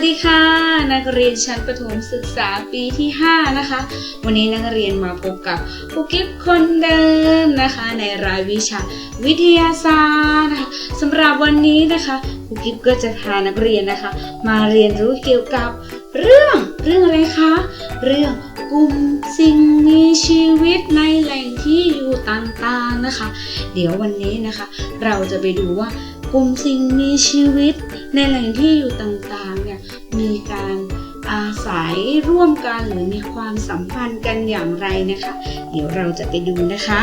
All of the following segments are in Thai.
สวัสดีค่ะ นักเรียนชั้นประถมศึกษาปีที่ 5 นะคะ วันนี้นักเรียนมาพบกับครูกิฟคนเดิมนะคะ ในรายวิชาวิทยาศาสตร์นะคะสำหรับวันนี้นะคะครูกิฟก็จะพานักเรียนนะคะ มาเรียนรู้เกี่ยวกับเรื่องเรื่องอะไรคะเรื่องกลุ่มสิ่งมีชีวิตในแหล่งที่อยู่ต่างๆนะคะ เดี๋ยววันนี้นะคะ เราจะไปดูว่า กลุ่มสิ่งมีชีวิต ในแหล่งที่อยู่ต่างๆเนี่ยมีการอาศัยร่วมกันหรือมีความสัมพันธ์กันอย่างไรนะคะ เดี๋ยวเราจะไปดูนะคะ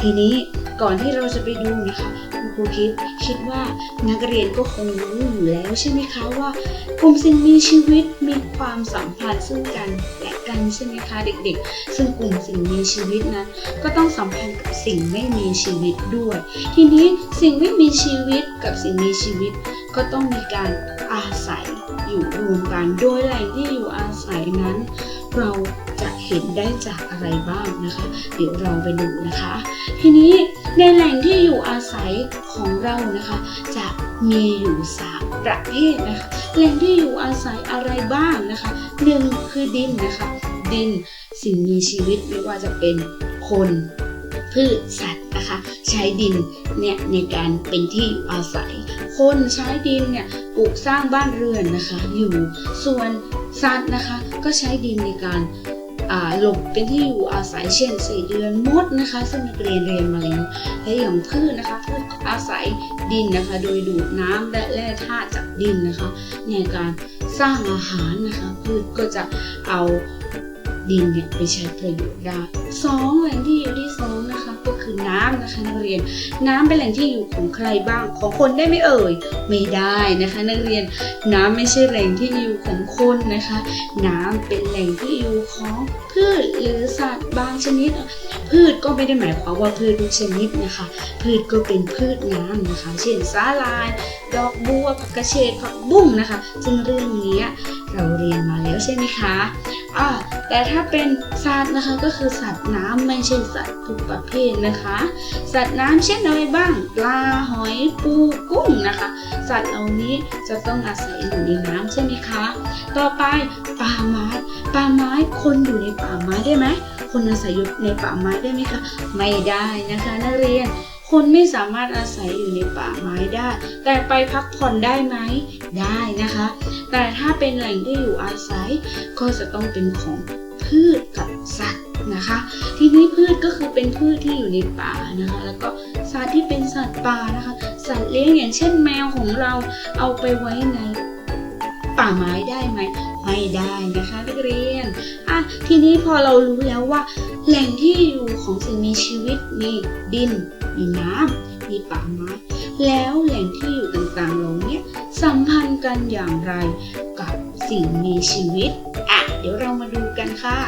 ทีนี้ก่อนที่เราจะไปดูนะคะคุณครูคิดคิดว่านักเรียนก็คงรู้อยู่แล้วใช่ไหมคะว่ากลุ่มสิ่งมีชีวิตมีความสัมพันธ์ซึ่งกันและ กันใช่ไหมคะเด็กๆ ซึ่งกลุ่มสิ่งมีชีวิตนั้น ก็ต้องสัมพันธ์กับสิ่งไม่มีชีวิตด้วย ทีนี้สิ่งไม่มีชีวิตกับสิ่งมีชีวิต ก็ต้องมีการอาศัยอยู่รวมกันโดยแหล่งที่อยู่อาศัยนั้น เราจะเห็นได้จากอะไรบ้างนะคะ เดี๋ยวเราไปดูนะคะ ทีนี้ในแหล่งที่อยู่อาศัยของเรานะคะจะ มีอยู่สามประเภทนะคะแหล่งที่อยู่อาศัยอะไรบ้างนะคะหนึ่งคือดินนะคะ ดินสิ่งมีชีวิตไม่ว่าจะเป็นคนพืชสัตว์นะคะใช้ดินเนี่ยในการเป็นที่อาศัย คนใช้ดินเนี่ยปลูกสร้างบ้านเรือนนะคะอยู่ส่วนสัตว์นะคะก็ใช้ดินในการ หลบเป็นที่อยู่อาศัยเช่นสี่เดือนมดนะคะ ซึ่งนักเรียนเรียนมาแล้วและอย่างพืชนะคะพืชอาศัยดินนะคะ โดยดูดน้ำและแร่ธาตุจากดินนะคะ ในการสร้างอาหารนะคะ พืชก็จะเอา ดินเนี่ยไปใช้ประโยชน์ได้สองแหล่งที่อยู่ที่สองนะคะก็คือน้ำนะคะนักเรียน น้ำเป็นแหล่งที่อยู่ของใครบ้างของคนได้ไหมเอ่ยไม่ได้นะคะ นักเรียนน้ำไม่ใช่แหล่งที่อยู่ของคนนะคะ น้ำเป็นแหล่งที่อยู่ของพืชหรือสัตว์บางชนิด พืชก็ไม่ได้หมายความว่าพืชทุกชนิดนะคะ พืชก็เป็นพืชน้ำนะคะ เช่นสาลายดอกบัวผักกระเฉดผักบุ้งนะคะ ซึ่งเรื่องนี้ เราเรียนมาแล้วใช่ไหมคะอ่าแต่ถ้าเป็นสัตว์นะคะก็คือสัตว์น้ำไม่ใช่สัตว์ทุกประเภทนะคะ สัตว์น้ำเช่นอะไรบ้าง ปลาหอยปูกุ้งนะคะ สัตว์เหล่านี้จะต้องอาศัยอยู่ในน้ำใช่ไหมคะ ต่อไปป่าไม้ป่าไม้คนอยู่ในป่าไม้ได้ไหมคนอาศัยอยู่ในป่าไม้ได้ไหมคะ ไม่ได้นะคะนักเรียน คนไม่สามารถอาศัยอยู่ในป่าไม้ได้ แต่ไปพักผ่อนได้ไหม ได้นะคะ แต่ถ้าเป็นแหล่งที่อยู่อาศัย ก็จะต้องเป็นของพืชกับสัตว์นะคะ ทีนี้พืชก็คือเป็นพืชที่อยู่ในป่านะคะ แล้วก็สัตว์ที่เป็นสัตว์ป่านะคะ สัตว์เลี้ยงอย่างเช่นแมวของเราเอาไปไว้ในป่าไม้ได้ไหมไม่ได้นะคะนักเรียนอะทีนี้พอเรารู้แล้วว่า แหล่งที่อยู่ของสิ่งมีชีวิตมีดิน มีน้ำมีป่าไม้ แล้วแหล่งที่อยู่ต่างๆเหล่านี้สัมพันธ์กันอย่างไรกับสิ่งมีชีวิต อะ เดี๋ยวเรามาดูกันค่ะ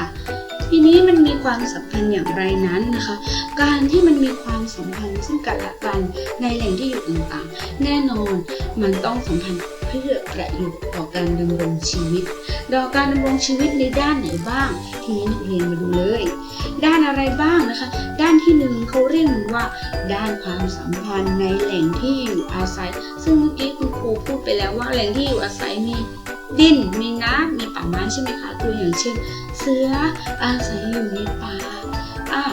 ทีนี้มันมีความสัมพันธ์อย่างไรนั้นนะคะ การที่มันมีความสัมพันธ์ซึ่งกันและกันในแหล่งที่อยู่ต่างๆ แน่นอนมันต้องสัมพันธ์เพื่อประโยชน์ต่อการดำรงชีวิตต่อการดำรงชีวิตในด้านไหนบ้าง ทีนี้นักเรียนมาดูเลย ด้านอะไรบ้างนะคะ ด้านที่หนึ่งเขาเรียกว่า ด้านความสัมพันธ์ในแหล่งที่อยู่อาศัย ซึ่งเมื่อกี้คุณครูพูดไปแล้วว่าแหล่งที่อยู่อาศัยมีดิน มีน้ำมีป่าไม้ใช่ไหมคะตัวอย่างเช่น เสืออาศัยอยู่ในป่าอ่า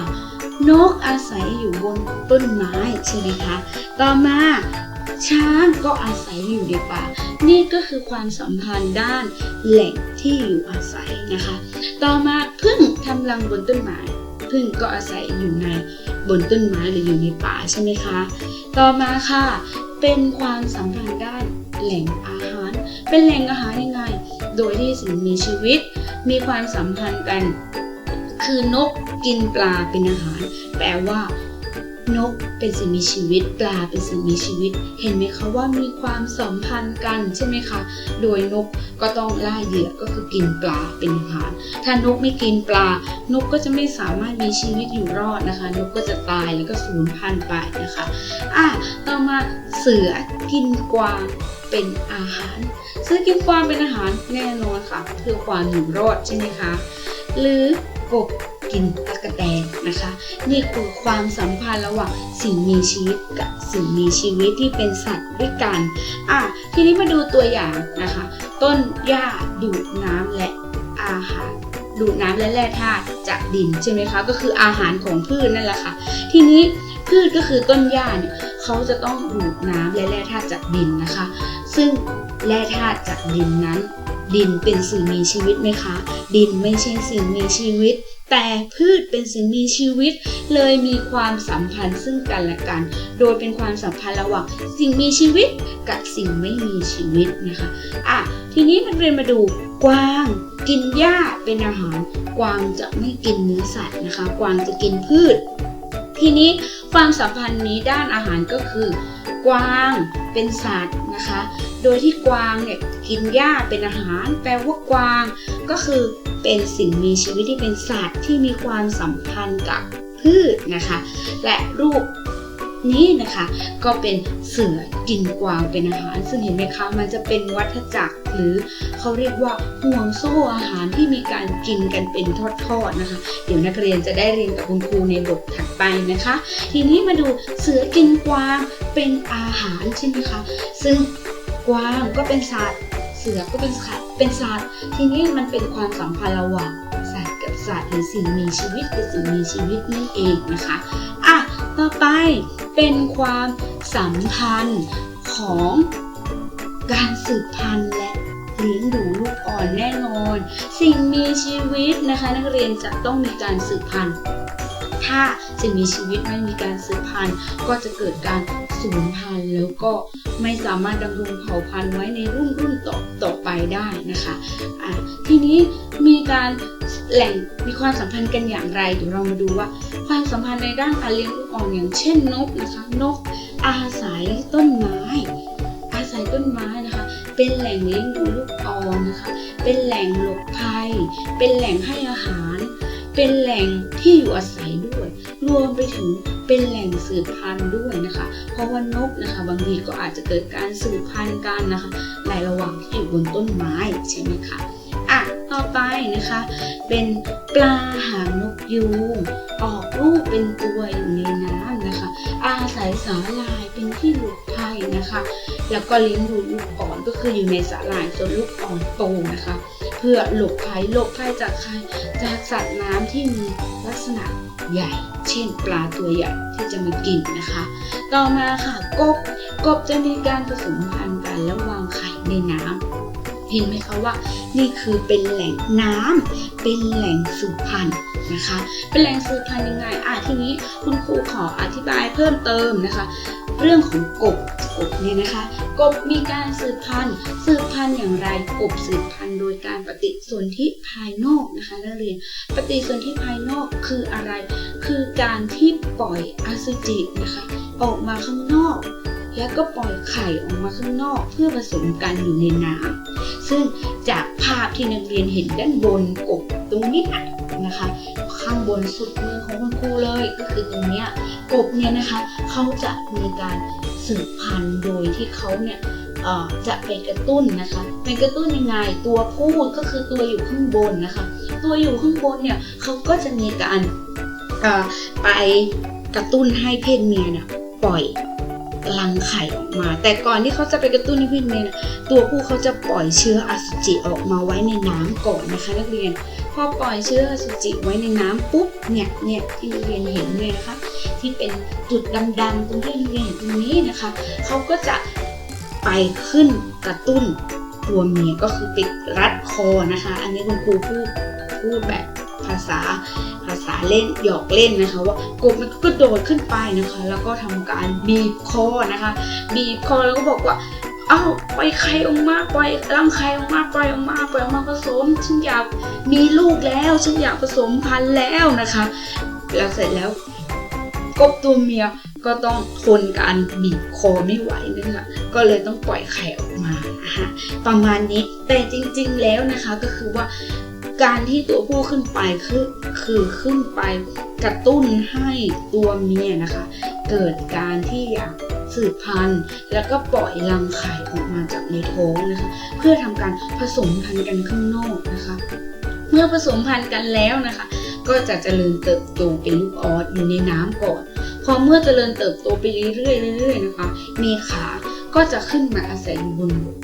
นกอาศัยอยู่บนต้นไม้ใช่ไหมคะ ต่อมาช้างก็อาศัยอยู่ในป่า นี่ก็คือความสัมพันธ์ด้านแหล่งที่อยู่อาศัยนะคะ ต่อมาพึ่งทำรังบนต้นไม้ พึ่งก็อาศัยอยู่ในบนต้นไม้หรืออยู่ในป่าใช่ไหมคะ ต่อมาค่ะ เป็นความสัมพันธ์ด้านแหล่งอาหาร เป็นแหล่งอาหารยังไง โดยที่สิ่งมีชีวิต มีความสัมพันธ์กัน คือนกกินปลาเป็นอาหาร แปลว่า นกเป็นสิ่งมีชีวิตปลาเป็นสิ่งมีชีวิต เห็นไหมคะว่ามีความสัมพันธ์กันใช่ไหมคะ โดยนกก็ต้องล่าเหยื่อก็คือกินปลาเป็นอาหาร ถ้านกไม่กินปลา นกก็จะไม่สามารถมีชีวิตอยู่รอดนะคะ นกก็จะตายแล้วก็สูญพันธุ์ไปนะคะอะต่อมาเสือกินกวางเป็นอาหาร เสือกินกวางเป็นอาหารแน่นอนค่ะ เพื่อความอยู่รอดใช่ไหมคะ หรือกบ กินตะกะแตนนะคะ นี่คือความสัมพันธ์ระหว่างสิ่งมีชีวิตกับสิ่งมีชีวิตที่เป็นสัตว์ด้วยกันอะทีนี้มาดูตัวอย่างนะคะ ต้นหญ้าดูดน้ำและอาหารดูดน้ำและแร่ธาตุจากดินใช่ไหมคะก็คืออาหารของพืชนั่นแหละค่ะ ทีนี้พืชก็คือต้นหญ้าเนี่ยเขาจะต้องดูดน้ำและแร่ธาตุจากดินนะคะ ซึ่งแร่ธาตุจากดินนั้น ดินเป็นสิ่งมีชีวิตไหมคะ ดินไม่ใช่สิ่งมีชีวิต แต่พืชเป็นสิ่งมีชีวิต เลยมีความสัมพันธ์ซึ่งกันและกัน โดยเป็นความสัมพันธ์ระหว่างสิ่งมีชีวิตกับสิ่งไม่มีชีวิตนะคะอะทีนี้นักเรียนมาดูกวางกินหญ้าเป็นอาหาร กวางจะไม่กินเนื้อสัตว์นะคะ กวางจะกินพืช ทีนี้ความสัมพันธ์นี้ด้านอาหารก็คือกวางเป็นสัตว์นะคะ โดยที่กวางเนี่ยกินหญ้าเป็นอาหาร แปลว่ากวางก็คือ เป็นสิ่งมีชีวิตที่เป็นสัตว์ที่มีความสัมพันธ์กับพืชนะคะ และรูปนี้นะคะก็เป็นเสือกินกวางเป็นอาหาร ซึ่งเห็นไหมคะมันจะเป็นวัฏจักรหรือเขาเรียกว่าห่วงโซ่อาหารที่มีการกินกันเป็นทอดๆนะคะ เดี๋ยวนักเรียนจะได้เรียนกับคุณครูในบทถัดไปนะคะ ทีนี้มาดูเสือกินกวางเป็นอาหารใช่ไหมคะซึ่งกวางก็เป็นสัตว์ เสือก็เป็นสัตว์เป็นสัตว์ทีนี้มันเป็นความสัมพันธ์ระหว่างสัตว์กับสัตว์หรือสิ่งมีชีวิตกับสิ่งมีชีวิตนั่นเองนะคะอะต่อไปเป็นความสัมพันธ์ของการสืบพันธุ์และเลี้ยงดูลูกอ่อนแน่นอน สิ่งมีชีวิตนะคะ นักเรียนจะต้องมีการสืบพันธุ์ ถ้าสิ่งมีชีวิตไม่มีการสืบพันธุ์ ก็จะเกิดการสูญพันธุ์แล้วก็ไม่สามารถดำรงเผ่าพันธุ์ไว้ในรุ่นรุ่นต่อต่อไปได้นะคะอะทีนี้มีการแหล่งมีความสัมพันธ์กันอย่างไรเดี๋ยวเรามาดูว่า ความสัมพันธ์ในด้านการเลี้ยงลูกอ่อนอย่างเช่นนกนะคะนกอาศัยต้นไม้ อาศัยต้นไม้นะคะ เป็นแหล่งเลี้ยงดูลูกอ่อนนะคะ เป็นแหล่งหลบภัย เป็นแหล่งให้อาหาร เป็นแหล่งที่อยู่อาศัยด้วย รวมไปถึงเป็นแหล่งสืบพันธุ์ด้วยนะคะ เพราะว่านกนะคะบางทีก็อาจจะเกิดการสืบพันธุ์กันนะคะในระหว่างที่อยู่บนต้นไม้ใช่ไหมคะอะต่อไปนะคะ เป็นปลาหางนกยูงออกลูกเป็นตัวอยู่ในน้ำนะคะ อาศัยสาหร่ายเป็นที่หลบภัยนะคะ แล้วก็เลี้ยงดูลูกอ่อนก็คืออยู่ในสาหร่ายจนลูกอ่อนโตนะคะ พื่อหลบภัยหลบภัยจากใครจากสัตว์น้ำที่มีลักษณะใหญ่ เช่น ปลาตัวใหญ่ที่จะมากินนะคะ ต่อมาค่ะกบกบจะมีการผสมพันธุ์กันแล้ววางไข่ในน้ำเห็นไหมคะว่า นี่คือเป็นแหล่งน้ำเป็นแหล่งสืบพันธุ์นะคะ เป็นแหล่งสืบพันธุ์ยังไงอะทีนี้คุณครูขออธิบายเพิ่มเติมนะคะ เรื่องของกบ บเนี่ยนะคะกบมีการสืบพันธุ์สืบพันธุ์อย่างไรกบสืบพันธุ์โดยการปฏิสนธิภายนอกนะคะนักเรียนปฏิสนธิภายนอกคืออะไร คือการที่ปล่อยอสุจินะคะออกมาข้างนอกแล้วก็ปล่อยไข่ออกมาข้างนอกเพื่อผสมกันอยู่ในน้ำซึ่งจากภาพที่นักเรียนเห็นด้านบนกบตรงนี้นะคะ ข้างบนสุดมือของคุณครูเลยก็คือตรงเนี้ยกบเนี่ยนะคะเขาจะมีการ สืบพันธุ์โดยที่เขาเนี่ยจะไปกระตุ้นนะคะ เป็นกระตุ้นยังไง ตัวผู้ก็คือตัวอยู่ข้างบนนะคะ ตัวอยู่ข้างบนเนี่ยเขาก็จะมีการไปกระตุ้นให้เพศเมียเนี่ยปล่อย รังไข่ออกมา แต่ก่อนที่เขาจะไปกระตุ้นให้เพศเมียนี่ยตัวผู้เขาจะปล่อยเชื้ออสุจิออกมาไว้ในน้ำก่อนนะคะ นักเรียน พอปล่อยเชื้ออสุจิไว้ในน้ำปุ๊บเนี่ยเนี่ยที่นักเรียนเห็นเนี่ยนะคะ ที่เป็นจุดดำๆตรงที่นักเรียนเห็นตรงนี้นะคะเขาก็จะไปขึ้นกระตุ้นตัวเมียก็คือไปรัดคอนะคะ อันนี้คุณครูพูดพูดแบบภาษา เล่นหยอกเล่นนะคะ ว่ากบมันก็โดดขึ้นไปนะคะ แล้วก็ทำการบีบคอนะคะบีบคอแล้วก็บอกว่าเอ้าปล่อยไข่ออกมาปล่อยรังไข่ออกมาปล่อยออกมาปล่อยออกมาผสมฉันอยากมีลูกแล้ว ฉันอยากผสมพันธุ์แล้วนะคะ แล้วเสร็จแล้วกบตัวเมียก็ต้องทนการบีบคอไม่ไหวนะคะก็เลยต้องปล่อยไข่ออกมานะคะประมาณนี้แต่จริงๆแล้วนะคะก็คือว่า การที่ตัวผู้ขึ้นไปคือคือขึ้นไปกระตุ้นให้ตัวเมียนะคะ เกิดการที่อยากสืบพันธุ์ แล้วก็ปล่อยรังไข่ออกมาจากในท้องนะคะ เพื่อทำการผสมพันธุ์กันข้างนอกนะคะ เมื่อผสมพันธุ์กันแล้วนะคะ ก็จะเจริญเติบโตเป็นลูกออสอยู่ในน้ำก่อนพอเมื่อเจริญเติบโตไปเรื่อยเรื่อยๆนะคะ มีขา ก็จะขึ้นมาอาศัยอยู่บนบก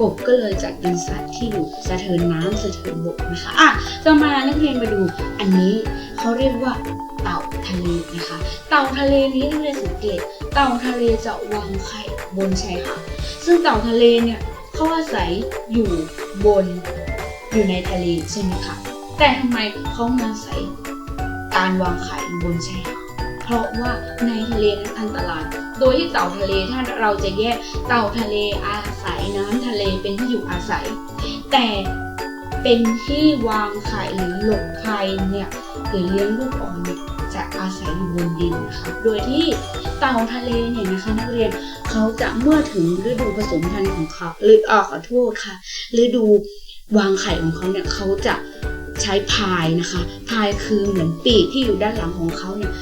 กบก็เลยจัดเป็นสัตว์ที่อยู่สะเทินน้ำสะเทินบกนะคะอะต่อมานักเรียนมาดูอันนี้เขาเรียกว่าเต่าทะเลนะคะ เต่าทะเลนี้นักเรียนสังเกต เต่าทะเลจะวางไข่บนชายหาดซึ่งเต่าทะเลเนี่ยเขาอาศัยอยู่บนอยู่ในทะเลใช่ไหมคะแต่ทำไมเขามาอาศัยการวางไข่บนชายหาด ราะว่าในทะเลนั้นอันตราย โดยที่เต่าทะเลถ้าเราจะแยกเต่าทะเลอาศัยน้ำทะเลเป็นที่อยู่อาศัย แต่เป็นที่วางไข่หรือหลบภัยเนี่ยหรือเลี้ยงลูกอ่อนเนี่ยจะอาศัยอยู่บนดินนะคะโดยที่เต่าทะเลเนี่ยนะคะนักเรียนเขาจะเมื่อถึงฤดูผสมพันธุ์ของเขาหรือเออขอโทษค่ะฤดูวางไข่ของเขาเนี่ยเขาจะใช้พายนะคะ พายคือเหมือนปีกที่อยู่ด้านหลังของเขาเนี่ย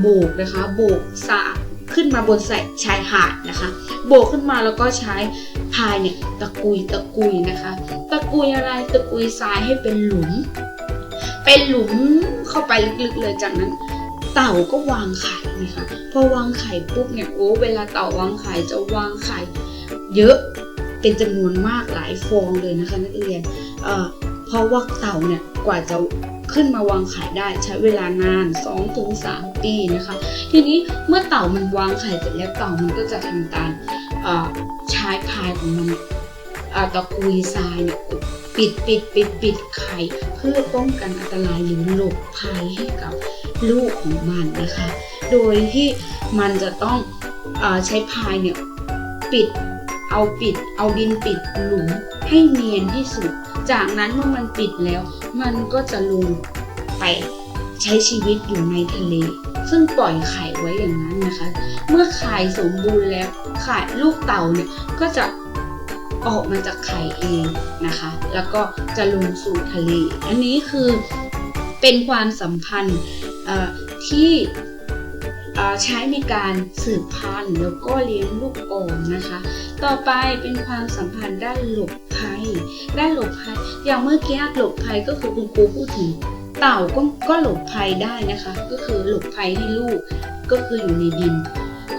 โบกนะคะโบกสาขึ้นมาบนใส่ชายหาดนะคะ โบกขึ้นมาแล้วก็ใช้พายเนี่ยตะกุยตะกุยนะคะ ตะกุยอะไรตะกุยทรายให้เป็นหลุม เป็นหลุมเข้าไปลึกๆเลยจากนั้นเต่าก็วางไข่นะคะพอวางไข่ปุ๊บเนี่ยโอ้เวลาเต่าวางไข่จะวางไข่เยอะเป็นจำนวนมากหลายฟองเลยนะคะนักเรียนเอ่อเพราะว่าเต่าเนี่ย กว่าจะขึ้นมาวางไข่ได้ใช้เวลานาน 2-3 ปีนะคะ ทีนี้เมื่อเต่ามันวางไข่เสร็จแล้วเต่ามันก็จะทำการใช้พายของมันต่อ่อตะกุยทรายเนี่ยปิดปิดปิดปิดไข่เพื่อป้องกันอันตรายหรือหลบภัยให้กับลูกของมันนะคะ โดยที่มันจะต้องอใช้พายเนี่ยปิดเอาปิดเอาดินปิดหลุมให้เนียนที่สุด จากนั้นเมื่อมันปิดแล้ว มันก็จะลงไปใช้ชีวิตอยู่ในทะเล ซึ่งปล่อยไข่ไว้อย่างนั้นนะคะ เมื่อไข่สมบูรณ์แล้วไข่ลูกเต่าเนี่ยก็จะออกมาจากไข่เองนะคะ แล้วก็จะลงสู่ทะเล อันนี้คือเป็นความสัมพันธ์ที่ ใช้ในการสืบพันธุ์แล้วก็เลี้ยงลูกอ่อนนะคะ ต่อไปเป็นความสัมพันธ์ด้านหลบภัย ด้านหลบภัย อย่างเมื่อกี้หลบภัยก็คือคุณครูพูดถึงเต่าก็ก็หลบภัยได้นะคะ ก็คือหลบภัยให้ลูกก็คืออยู่ในดิน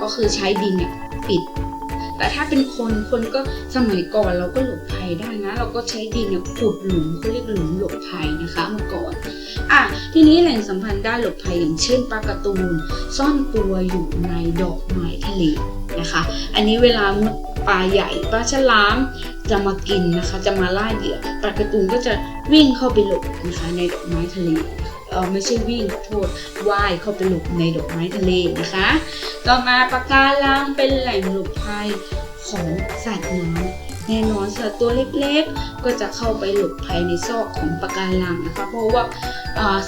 ก็คือใช้ดินเนี่ยปิด แต่ถ้าเป็นคนคนก็สมัยก่อนเราก็หลบภัย ได้นะ เราก็ใช้ดินเนี่ยขุดหลุมเขาเรียกหลุมหลบภัยนะคะเมื่อก่อนอะทีนี้แหล่งสัมพันธ์ด้านหลบภัยอย่างเช่นปลากร์ตูน ซ่อนตัวอยู่ในดอกไม้ทะเลนะคะ อันนี้เวลาปลาใหญ่ปลาฉลามจะมากินนะคะ จะมาล่าเหยื่อปลากร์ตูนก็จะวิ่งเข้าไปหลบนะคะในดอกไม้ทะเลเออไม่ใช่วิ่งโทษว่ายเข้าไปหลบในดอกไม้ทะเลนะคะ ต่อมาปะการังเป็นแหล่งหลบภัยของสัตว์น้ำ แน่นอนสัตว์ตัวเล็กๆ ก็จะเข้าไปหลบภัยในซอกของปะการังนะคะ เพราะว่า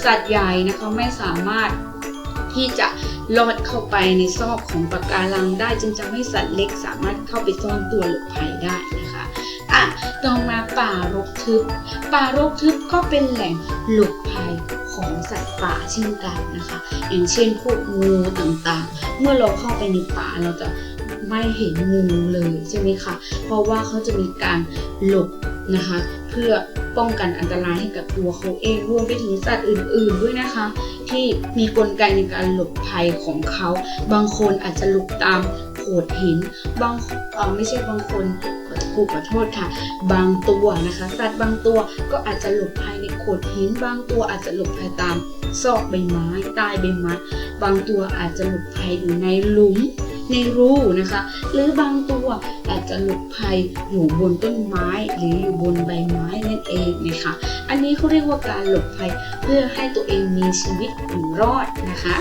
สัตว์ใหญ่นะคะไม่สามารถที่จะลอดเข้าไปในซอกของปะการังได้จึงทำให้สัตว์เล็กสามารถเข้าไปซ่อนตัวหลบภัยได้นะคะอะต่อมาป่ารกทึบ ป่ารกทึบก็เป็นแหล่งหลบภัยของสัตว์ป่าเช่นกันนะคะ อย่างเช่นพวกงูต่างๆ เมื่อเราเข้าไปในป่าเราจะ ไม่เห็นงูเลยใช่ไหมคะ เพราะว่าเขาจะมีการหลบนะคะ เพื่อป้องกันอันตรายให้กับตัวเขาเองรวมไปถึงสัตว์อื่น ๆ ด้วยนะคะ ที่มีกลไกในการหลบภัยของเขา บางคนอาจจะหลบตามโขดหิน บางเออไม่ใช่บางคนขอขอโทษค่ะ บางตัวนะคะ สัตว์บางตัวก็อาจจะหลบภัยในโขดหิน บางตัวอาจจะหลบภัยตามซอกใบไม้ใต้ใบไม้ บางตัวอาจจะหลบภัยอยู่ในหลุม ในรูนะคะ หรือบางตัวอาจจะหลบภัยอยู่บนต้นไม้หรืออยู่บนใบไม้นั่นเองนะคะ อันนี้เขาเรียกว่าการหลบภัยเพื่อให้ตัวเองมีชีวิตอยู่รอดนะคะ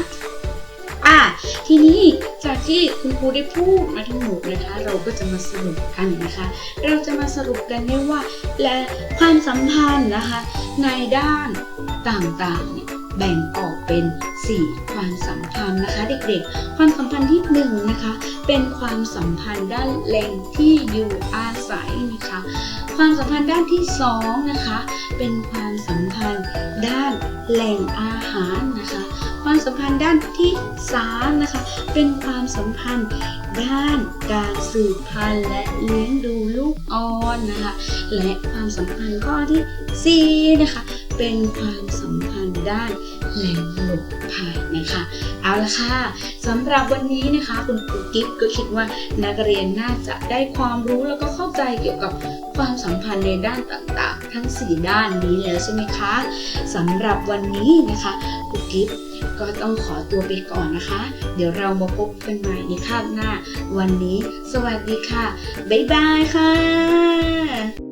อะทีนี้จากที่คุณครูได้พูดมาทั้งหมดนะคะ เราก็จะมาสรุปกันนะคะ เราจะมาสรุปกันได้ว่า และความสัมพันธ์นะคะในด้านต่างๆเนี่ย แบ่งออกเป็น 4 ความสัมพันธ์นะคะเด็กๆ ความสัมพันธ์ที่1นะคะเป็นความสัมพันธ์ด้านแหล่งที่อยู่อาศัยนะคะความสัมพันธ์ด้านที่2นะคะเป็นความสัมพันธ์ด้านแหล่งอาหารนะคะความสัมพันธ์ด้านที่3นะคะเป็นความสัมพันธ์ด้านการสืบพันธุ์และเลี้ยงดูลูกอ่อนนะคะและความสัมพันธ์ข้อที่4นะคะ เป็นความสัมพันธ์ด้านแหล่งหลบภัยนะคะ เอาละค่ะสำหรับวันนี้นะคะ คุณครูกิฟก็คิดว่านักเรียนน่าจะได้ความรู้แล้วก็เข้าใจเกี่ยวกับความสัมพันธ์ในด้านต่างๆ ทั้ง 4 ด้านนี้แล้วใช่ไหมคะสำหรับวันนี้นะคะครูกิฟก็ต้องขอตัวไปก่อนนะคะ เดี๋ยวเรามาพบกันใหม่ในคาบหน้า วันนี้ สวัสดีค่ะ บ๊ายบายค่ะ